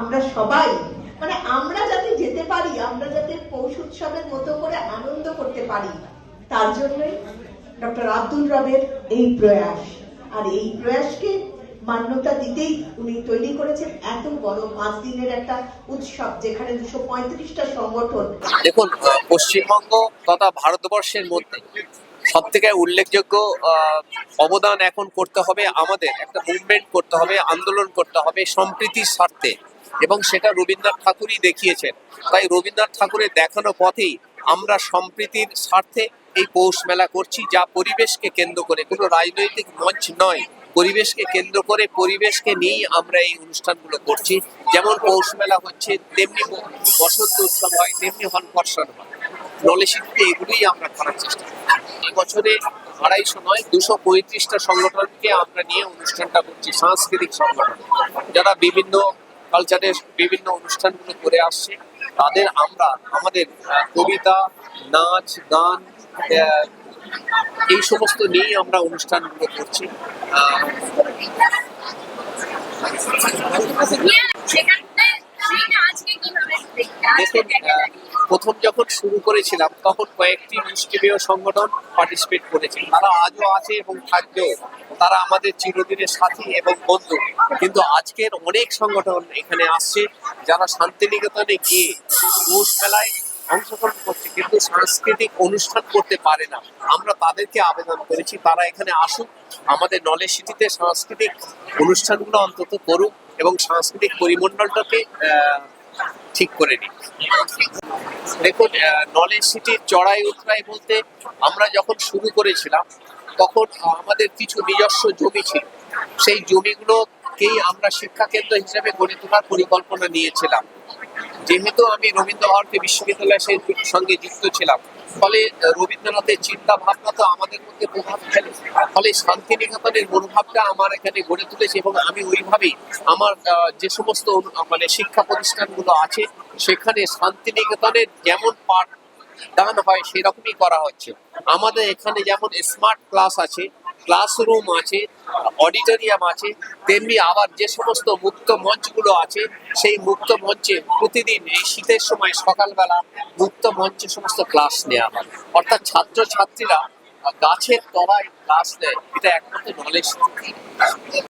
আমরা সবাই মানে আমরা যাতে যেতে পারি, আমরা যাতে পৌষ উৎসবের মতো করে আনন্দ করতে পারি, তার জন্যই ডক্টর আব্দুল রবের এই প্রয়াস। আর এই প্রয়াসকে মান্যতা দিতেই উনি তৈরি করেছেন এত বড় পাঁচ দিনের একটা উৎসব, যেখানে দুশো পঁয়ত্রিশটা সংগঠন। দেখুন পশ্চিমবঙ্গ তথা ভারতবর্ষের মধ্যে সব থেকে উল্লেখযোগ্য অবদান এখন করতে হবে আমাদের, একটা মুভমেন্ট করতে হবে, আন্দোলন করতে হবে সম্প্রীতির স্বার্থে। এবং সেটা রবীন্দ্রনাথ ঠাকুরই দেখিয়েছেন। তাই রবীন্দ্রনাথ ঠাকুরের দেখানো পথেই আমরা সম্প্রীতির স্বার্থে এই পৌষ মেলা করছি, যা পরিবেশকে কেন্দ্র করে। কোনো রাজনৈতিক মঞ্চ নয়। পরিবেশকে কেন্দ্র করে পরিবেশকে নিয়েই আমরা এই অনুষ্ঠানগুলো করছি। যেমন পৌষ মেলা হচ্ছে, তেমনি বসন্ত উৎসব হয়, তেমনি হনফর্ষণ হয়। নলেশিতে এগুলোই আমরা করার চেষ্টা করি। এবছরে আড়াইশো নয়, দুশো পঁয়ত্রিশটা সংগঠনকে আমরা নিয়ে অনুষ্ঠানটা করছি, সাংস্কৃতিক সংগঠন। যারা বিভিন্ন কালচারের বিভিন্ন অনুষ্ঠানগুলো করে আসছে। তাদের আমরা আমাদের কবিতা নাচ গান এই সমস্ত নিয়েই আমরা অনুষ্ঠানগুলো করছি। দেখুন প্রথম যখন শুরু করেছিলাম, তখন কয়েকটি মুষ্টিমেয় সংগঠন পার্টিসিপেট করেছে তারা আজও আছে এবং থাকবেও। তারা আমাদের চিরদিনের সাথী এবং বন্ধু। কিন্তু আজকের অনেক সংগঠন এখানে আসছে, যারা শান্তিনিকেতনে গিয়ে পৌষ মেলায় অংশগ্রহণ করছে, কিন্তু সাংস্কৃতিক অনুষ্ঠান করতে পারে না। আমরা তাদেরকে আবেদন করেছি, তারা এখানে আসুক, আমাদের নলেজ সিটিতে সাংস্কৃতিক অনুষ্ঠানগুলো অন্তত করুক এবং সাংস্কৃতিক পরিমণ্ডলটাকে ঠিক করে নিই দেখুন নলেজ সিটির চড়াই উতরাই বলতে আমরা যখন শুরু করেছিলাম, তখন আমাদের কিছু নিজস্ব জমি ছিল। সেই জমিগুলোকেই আমরা শিক্ষা কেন্দ্র হিসেবে গড়ে তোলার পরিকল্পনা নিয়েছিলাম। যেহেতু আমি রবীন্দ্র ভারতী বিশ্ববিদ্যালয়ের সঙ্গে যুক্ত ছিলাম ফলে রবীন্দ্রনাথের চিন্তা ভাবনা তো আমাদের মধ্যে প্রভাব ফেলে। ফলে শান্তিনিকেতনের মনোভাবটা আমার এখানে গড়ে তুলেছে এবং আমি ওইভাবেই আমার যে সমস্ত মানে শিক্ষা প্রতিষ্ঠানগুলো আছে, সেখানে শান্তিনিকেতনের যেমন পাঠ দান হয়, সেরকমই করা হচ্ছে। আমাদের এখানে যেমন স্মার্ট ক্লাস আছে ক্লাসরুম আছে অডিটোরিয়াম আছে, তেমনি আবার যে সমস্ত মুক্ত মঞ্চগুলো আছে, সেই মুক্ত মঞ্চে প্রতিদিন এই শীতের সময় সকালবেলা মুক্ত মঞ্চে সমস্ত ক্লাস নেওয়া হয় অর্থাৎ ছাত্রছাত্রীরা গাছের তলায় ক্লাস নেয়, এটা একমাত্র নলেজ